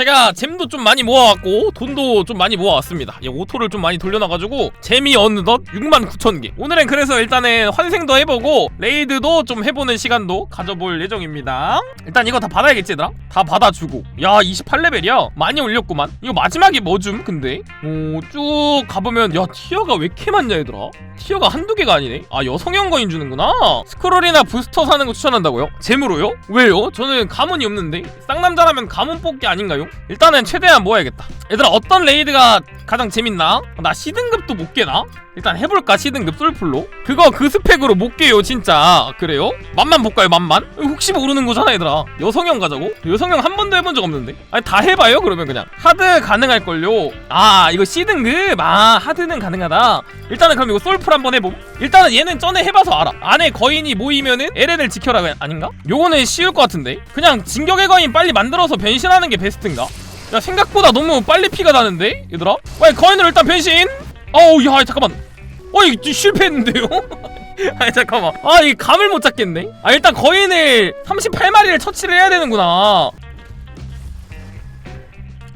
제가 잼도 좀 많이 모아왔고 돈도 좀 많이 모아왔습니다. 이 오토를 좀 많이 돌려놔가지고 잼이 어느덧 69,000개. 오늘은 그래서 일단은 환생도 해보고 레이드도 좀 해보는 시간도 가져볼 예정입니다. 일단 이거 다 받아야겠지 얘들아? 다 받아주고. 야 28레벨이야? 많이 올렸구만. 이거 마지막에 뭐 줌 근데? 오, 쭉 가보면 야 티어가 왜 이렇게 많냐 얘들아? 티어가 한두 개가 아니네? 아 여성형 거인 주는구나? 스크롤이나 부스터 사는 거 추천한다고요? 잼으로요? 왜요? 저는 가문이 없는데. 쌍남자라면 가문 뽑기 아닌가요? 일단은 최대한 모아야겠다 얘들아 어떤 레이드가 가장 재밌나? 나 C등급도 못 깨나? 일단 해볼까? C등급 솔플로? 그거 그 스펙으로 못 깨요 진짜. 그래요? 맛만 볼까요 맛만? 혹시 모르는 거잖아 얘들아. 여성형 가자고? 여성형 한 번도 해본 적 없는데? 아니 다 해봐요 그러면 그냥. 하드 가능할걸요? 아 이거 C등급? 아 하드는 가능하다. 일단은 그럼 이거 솔플 한번 해봄. 일단은 얘는 전에 해봐서 알아. 안에 거인이 모이면은 LN을 지켜라 아닌가? 요거는 쉬울 것 같은데. 그냥 진격의 거인 빨리 만들어서 변신하는 게 베스트인가? 야 생각보다 너무 빨리 피가 나는데? 얘들아? 빨리 거인으로 일단 변신! 어우 야 잠깐만 어이 실패했는데요? 아니 잠깐만. 아 이 감을 못 잡겠네? 아 일단 거인을 38마리를 처치를 해야 되는구나.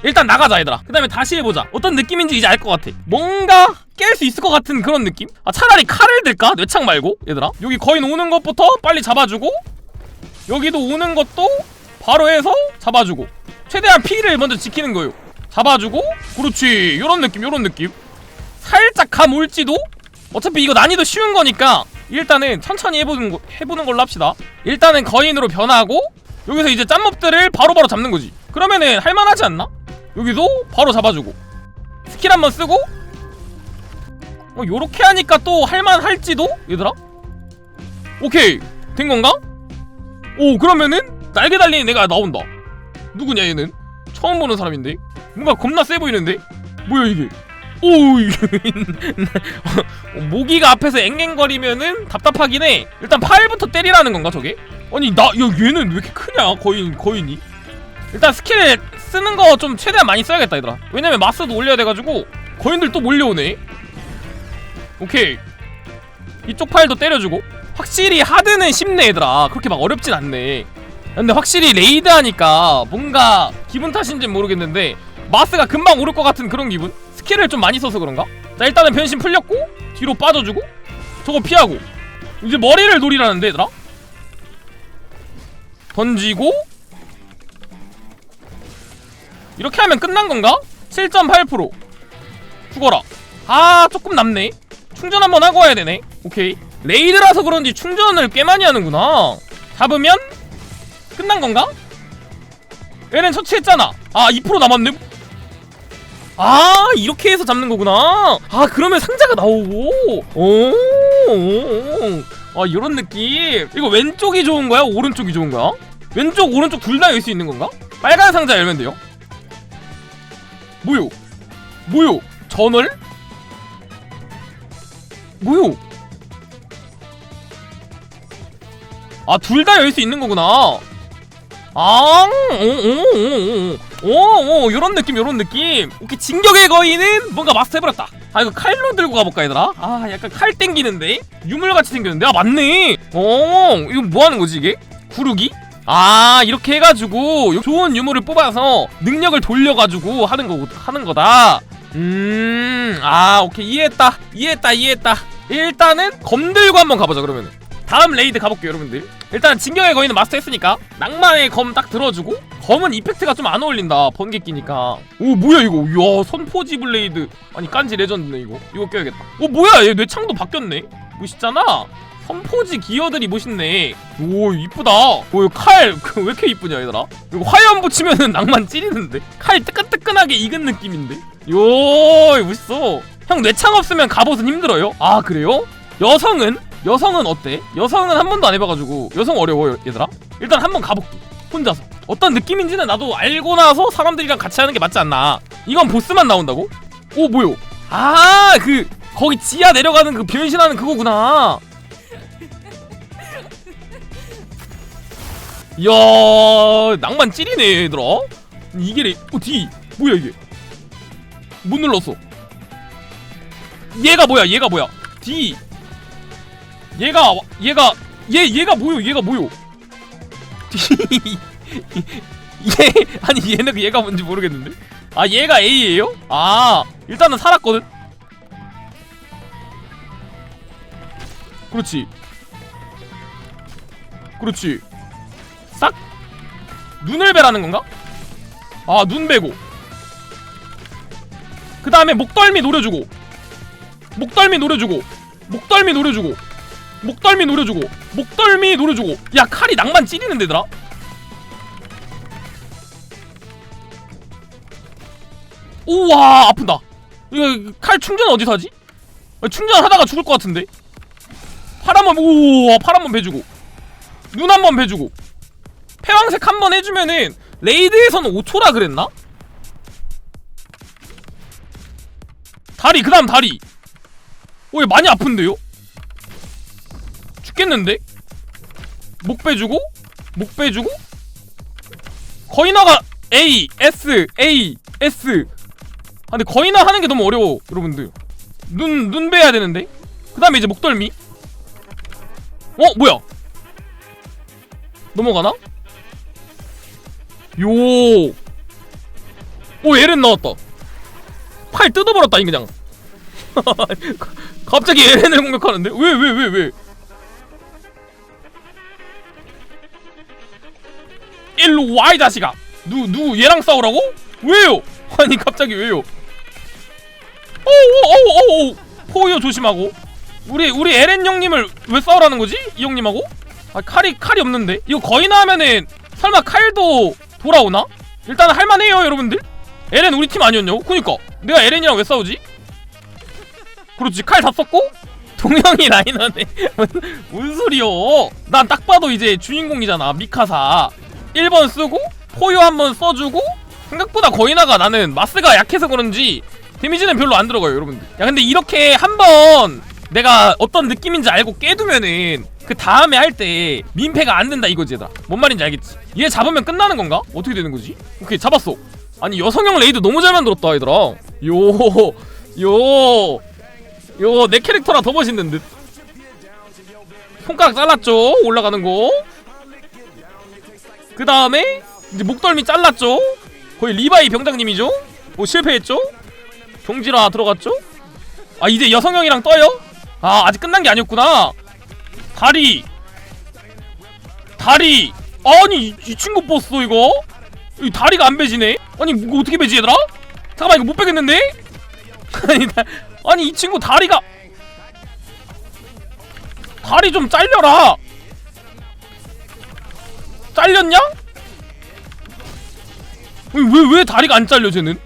일단 나가자 얘들아. 그 다음에 다시 해보자. 어떤 느낌인지 이제 알 것 같아. 뭔가 깰 수 있을 것 같은 그런 느낌? 아 차라리 칼을 들까? 뇌창 말고 얘들아. 여기 거인 오는 것부터 빨리 잡아주고 여기도 오는 것도 바로 해서 잡아주고 최대한 피를 먼저 지키는 거예요. 잡아주고 그렇지. 요런 느낌 요런 느낌. 살짝 감 올지도 어차피 이거 난이도 쉬운 거니까 일단은 천천히 해보는, 거, 해보는 걸로 합시다 일단은 거인으로 변하고 여기서 이제 짠몹들을 바로바로 잡는 거지 그러면은 할만하지 않나? 여기도 바로 잡아주고 스킬 한번 쓰고 어 요렇게 하니까 또 할만할지도? 얘들아? 오케이 된 건가? 오 그러면은 날개 달리는 애가 나온다 누구냐 얘는? 처음 보는 사람인데? 뭔가 겁나 세 보이는데? 뭐야 이게 오 모기가 앞에서 앵앵거리면은 답답하긴 해. 일단 팔부터 때리라는 건가 저게? 아니 나 야 얘는 왜 이렇게 크냐? 거인 거인이. 일단 스킬 쓰는 거 좀 최대한 많이 써야겠다 얘들아. 왜냐면 마스도 올려야 돼가지고 거인들 또 몰려오네. 오케이. 이쪽 팔도 때려주고. 확실히 하드는 쉽네 얘들아. 그렇게 막 어렵진 않네. 근데 확실히 레이드 하니까 뭔가 기분 탓인지 모르겠는데 마스가 금방 오를 것 같은 그런 기분? 스킬을 좀 많이 써서 그런가? 자 일단은 변신 풀렸고 뒤로 빠져주고 저거 피하고. 이제 머리를 노리라는데 얘들아? 던지고. 이렇게 하면 끝난 건가? 7.8% 죽어라. 아 조금 남네. 충전 한번 하고 와야 되네. 오케이. 레이드라서 그런지 충전을 꽤 많이 하는구나. 잡으면 끝난 건가? 얘는 처치했잖아. 아2% 남았네 아 이렇게 해서 잡는 거구나. 아 그러면 상자가 나오고. 오아 이런 느낌. 이거 왼쪽이 좋은 거야? 오른쪽이 좋은 거야? 왼쪽 오른쪽 둘 다 열 수 있는 건가? 빨간 상자 열면 돼요. 뭐요? 뭐요? 전월 뭐요? 아 둘 다 열 수 있는 거구나. 아, 오 오 오 오 오 오 요런 느낌 요런 느낌. 오케이 진격의 거인은 뭔가 마스터 해버렸다. 아 이거 칼로 들고 가볼까 얘들아? 아 약간 칼 땡기는데? 유물같이 생겼는데? 아 맞네. 어 이거 뭐 하는 거지 이게? 구르기? 아 이렇게 해가지고 좋은 유물을 뽑아서 능력을 돌려가지고 하는 거 하는 거다. 음 아 오케이. 이해했다. 이해했다 이해했다. 일단은 검 들고 한번 가보자 그러면은 다음 레이드 가볼게요 여러분들. 일단 진격의 거인은 마스터 했으니까 낭만의 검 딱 들어주고 검은 이펙트가 좀 안 어울린다 번개 끼니까. 오 뭐야 이거? 이야 선포지 블레이드. 아니 깐지 레전드네 이거. 이거 껴야겠다. 오 뭐야 얘 뇌창도 바뀌었네. 멋있잖아. 선포지 기어들이 멋있네. 오 이쁘다. 오칼. 그 왜 이렇게 이쁘냐 얘들아? 이거 화염 붙이면은 낭만 찌리는데? 칼 뜨끈뜨끈하게 익은 느낌인데? 요 멋있어. 형 뇌창 없으면 갑옷은 힘들어요? 아 그래요? 여성은? 여성은 어때? 여성은 한 번도 안 해봐가지고 여성 어려워 얘들아? 일단 한 번 가볼게 혼자서 어떤 느낌인지는 나도 알고 나서 사람들이랑 같이 하는 게 맞지 않나 이건 보스만 나온다고? 오 뭐요? 아 그 거기 지하 내려가는 그 변신하는 그거구나 이야 낭만 찌리네 얘들아 이게 레... 어 D 뭐야 이게 못 눌렀어 얘가 뭐야 얘가 뭐야 D 얘가 얘가 얘 얘가 뭐요? 얘가 뭐요? 얘 아니 얘는 얘가 뭔지 모르겠는데? 아 얘가 A예요? 아 일단은 살았거든? 그렇지. 그렇지. 싹? 눈을 베라는 건가? 아 눈 베고. 그 다음에 목덜미 노려주고. 목덜미 노려주고. 목덜미 노려주고 목덜미 노려주고 목덜미 노려주고. 야 칼이 낭만 찌리는 데더라. 우와 아픈다. 이거 칼 충전 어디서 하지? 아, 충전하다가 죽을 것 같은데? 팔 한번 우와 팔 한번 베주고. 눈 한번 베주고. 패왕색 한 번 해주면은 레이드에서는 5초라 그랬나? 다리 그 다음 다리. 오 얘 많이 아픈데요? 죽겠는데? 목 빼주고 목 빼주고 거인화가 A S A S 아 근데 거인화 하는 게 너무 어려워 여러분들 눈 눈 빼야 되는데 그 다음에 이제 목덜미 어 뭐야 넘어가나? 요. 오 에렌 나왔다. 팔 뜯어버렸다 이 그냥. 갑자기 에렌을 공격하는데 왜 왜 왜 왜, 일로 와이 자식아. 누 누 얘랑 싸우라고? 왜요? 아니 갑자기 왜요? 오오오오 포요 조심하고. 우리 우리 에렌 형님을 왜 싸우라는 거지? 이 형님하고? 아 칼이 칼이 없는데 이거 거의 나면은 설마 칼도 돌아오나? 일단 할만해요 여러분들 에렌 우리 팀 아니었냐고? 그니까 내가 에렌이랑 왜 싸우지? 그렇지 칼 다 썼고 동영이 라이너네 무슨 소리여 난 딱 봐도 이제 주인공이잖아 미카사 1번 쓰고 포유 한 번 써주고 생각보다 거인화가 나는 마스가 약해서 그런지 데미지는 별로 안 들어가요 여러분들. 야 근데 이렇게 한번 내가 어떤 느낌인지 알고 깨두면은 그 다음에 할 때 민폐가 안 된다 이거지 얘들아 뭔 말인지 알겠지? 얘 잡으면 끝나는 건가? 어떻게 되는 거지? 오케이 잡았어. 아니 여성형 레이드 너무 잘 만들었다 얘들아. 요 요 요 내 캐릭터라 더 멋있는 듯. 손가락 잘랐죠? 올라가는 거 그 다음에 이제 목덜미 잘랐죠? 거의 리바이 병장님이죠? 뭐 실패했죠? 경지라 들어갔죠? 아 이제 여성형이랑 떠요? 아 아직 끝난 게 아니었구나. 다리. 다리. 아니 이, 이 친구 보스 이거? 이 다리가 안 배지네? 아니 이거 어떻게 배지 얘들아? 잠깐만 이거 못 빼겠는데? 아니 이 친구 다리가 다리 좀 잘려라 잘렸냐? 왜왜 왜 다리가 안 잘려 쟤는?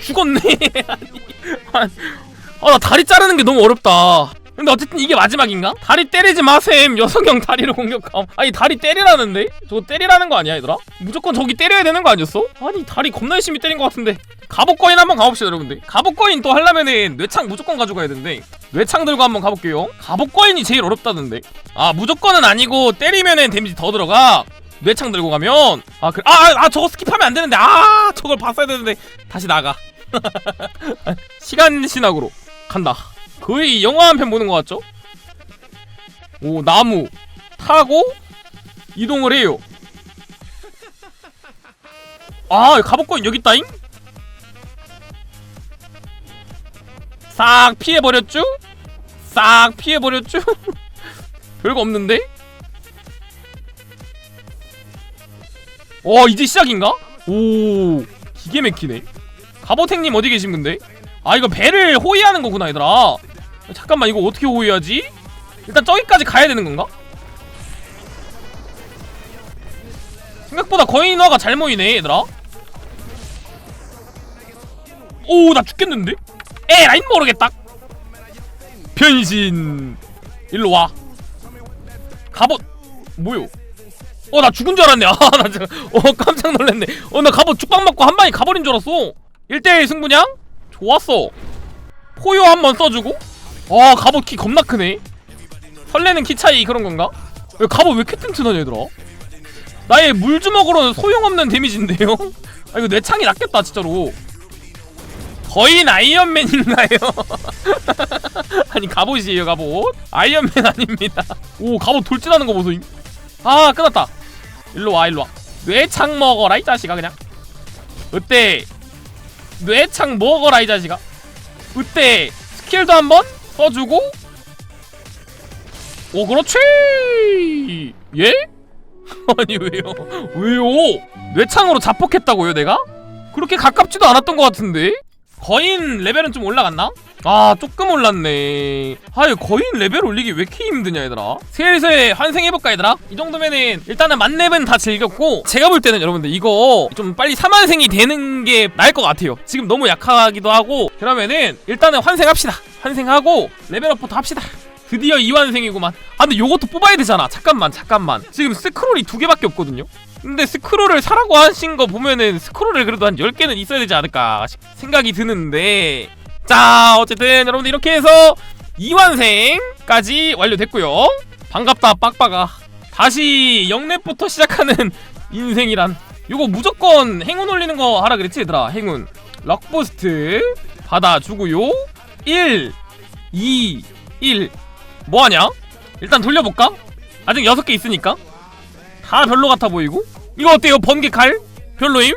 죽었네 아니 아나 다리 자르는 게 너무 어렵다 근데 어쨌든 이게 마지막인가? 다리 때리지 마셈. 여성형 다리로 공격함. 아니 다리 때리라는데? 저거 때리라는 거 아니야 얘들아? 무조건 저기 때려야 되는 거 아니었어? 아니 다리 겁나 열심히 때린 것 같은데. 갑옷거인 한번 가봅시다 여러분들. 갑옷거인 또 하려면은 뇌창 무조건 가져가야 되는데. 뇌창 들고 한번 가볼게요. 갑옷거인이 제일 어렵다던데. 아 무조건은 아니고 때리면은 데미지 더 들어가. 뇌창 들고 가면. 아 그래 아, 아, 아 저거 스킵하면 안 되는데. 아 저걸 봤어야 되는데. 다시 나가. 시간 신학으로 간다 거의 영화 한 편 보는 것 같죠? 오 나무 타고 이동을 해요 아 갑옷거인 여기 있다잉? 싹 피해버렸죠? 싹 피해버렸죠? 별거 없는데? 어 이제 시작인가? 오 기계 맥히네 갑옷행님 어디 계신 건데? 아 이거 배를 호위하는 거구나 얘들아 잠깐만 이거 어떻게 호위하지? 일단 저기까지 가야 되는 건가? 생각보다 거인화가 잘 모이네 얘들아 오 나 죽겠는데? 에 라인 모르겠다 변신 일로 와 갑옷 뭐요? 어 나 죽은 줄 알았네 아나 지금 어 깜짝 놀랐네 어 나 갑옷 죽방 맞고 한 방에 가버린 줄 알았어 1대1 승부냥? 좋았어 포효 한번 써주고 아 갑옷 키 겁나 크네. 설레는 키 차이 그런 건가? 야, 갑옷 왜 이렇게 튼튼하냐 얘들아? 나의 물주먹으로는 소용없는 데미지인데요? 아 이거 내 창이 낫겠다 진짜로. 거인 아이언맨인가요? 아니 갑옷이에요 갑옷. 아이언맨 아닙니다. 오 갑옷 돌진하는 거 보소 아 끝났다. 일로 와 일로 와. 뇌창 먹어라 이 자식아 그냥. 어때? 뇌창 먹어라 이 자식아. 어때? 스킬도 한번 써주고. 오 그렇지! 예? 아니 왜요? 왜요? 뇌창으로 자폭했다고요 내가? 그렇게 가깝지도 않았던 것 같은데 거인 레벨은 좀 올라갔나? 아 조금 올랐네. 아유 거인 레벨 올리기 왜 이렇게 힘드냐 얘들아? 슬슬 환생해볼까 얘들아? 이 정도면은 일단은 만렙은 다 즐겼고 제가 볼 때는 여러분들 이거 좀 빨리 3환생이 되는 게 나을 것 같아요. 지금 너무 약하기도 하고 그러면은 일단은 환생합시다. 환생하고 레벨업부터 합시다. 드디어 2환생이구만. 아 근데 요것도 뽑아야 되잖아. 잠깐만 잠깐만. 지금 스크롤이 두 개밖에 없거든요 근데 스크롤을 사라고 하신 거 보면은 스크롤을 그래도 한 10개는 있어야 되지 않을까 시- 생각이 드는데. 자 어쨌든 여러분들 이렇게 해서 2완생까지 완료됐고요. 반갑다 빡빡아. 다시 영랩부터 시작하는 인생이란 요거 무조건 행운 올리는 거 하라 그랬지 얘들아. 행운. 럭부스트 받아주고요. 1 2 1 뭐하냐? 일단 돌려볼까? 아직 6개 있으니까 다 별로 같아 보이고 이거 어때요 번개 칼? 별로임?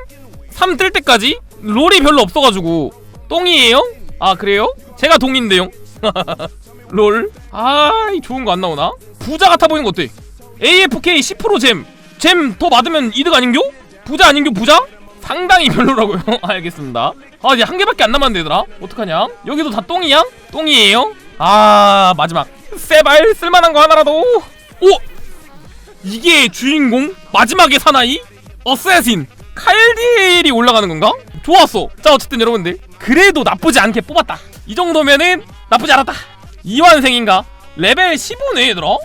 3 뜰 때까지 롤이 별로 없어가지고 똥이에요? 아 그래요? 제가 동인데요 롤 아이 좋은 거 안 나오나? 부자 같아 보이는 거 어때? AFK 10%잼 잼 더 받으면 이득 아닌겨? 부자 아닌겨 부자? 상당히 별로라고요 알겠습니다 아 이제 한 개밖에 안 남았는데 얘들아 어떡하냐 여기도 다 똥이야? 똥이에요? 아 마지막 세발 쓸만한 거 하나라도 오! 이게 주인공? 마지막의 사나이? 어쌔신 칼딜이 올라가는 건가? 좋았어 자 어쨌든 여러분들 그래도 나쁘지 않게 뽑았다 이 정도면은 나쁘지 않았다 이완생인가? 레벨 15네 얘들아? 어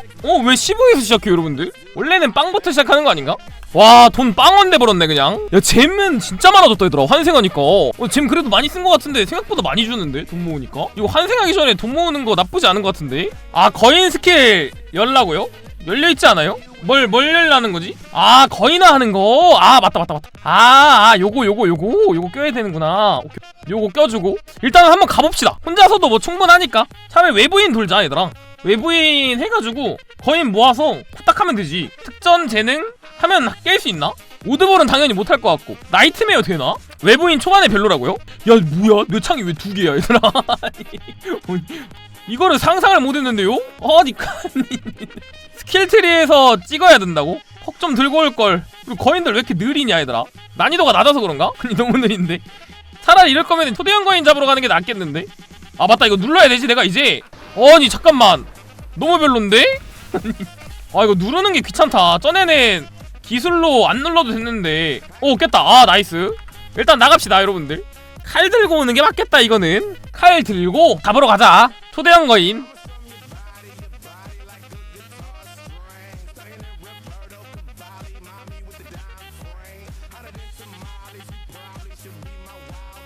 왜 15에서 시작해 여러분들? 원래는 빵부터 시작하는 거 아닌가? 와 돈 빵원대 벌었네 그냥 야 잼은 진짜 많아졌다 얘들아 환생하니까 어, 잼 그래도 많이 쓴거 같은데 생각보다 많이 주는데 돈 모으니까 이거 환생하기 전에 돈 모으는 거 나쁘지 않은 거 같은데 아 거인 스킬 열라고요? 열려있지 않아요? 뭘, 뭘 열라는 거지? 아, 거인화 하는 거? 아, 맞다, 맞다, 맞다. 아, 아, 요거, 요거, 요거, 요거 껴야 되는구나. 오케이. 요거 껴주고. 일단은 한번 가봅시다. 혼자서도 뭐 충분하니까. 차라리 외부인 돌자, 얘들아. 외부인 해가지고, 거인 모아서 후딱 하면 되지. 특전 재능 하면 깰 수 있나? 오드볼은 당연히 못할 것 같고. 나이트메어 되나? 외부인 초반에 별로라고요? 야, 뭐야? 내 창이 왜 두 개야, 얘들아? 이거를 상상을 못했는데요? 아니, 스킬트리에서 찍어야 된다고? 퍽 좀 들고 올걸. 그리고 거인들 왜 이렇게 느리냐 얘들아? 난이도가 낮아서 그런가? 아니 너무 느린데. 차라리 이럴 거면 초대형 거인 잡으러 가는 게 낫겠는데? 아 맞다. 이거 눌러야 되지 내가 이제. 아니 잠깐만. 너무 별론데? 아 이거 누르는 게 귀찮다. 전에는 기술로 안 눌러도 됐는데. 오 깼다. 아 나이스. 일단 나갑시다 여러분들. 칼 들고 오는 게 맞겠다 이거는. 칼 들고 잡으러 가자 초대형 거인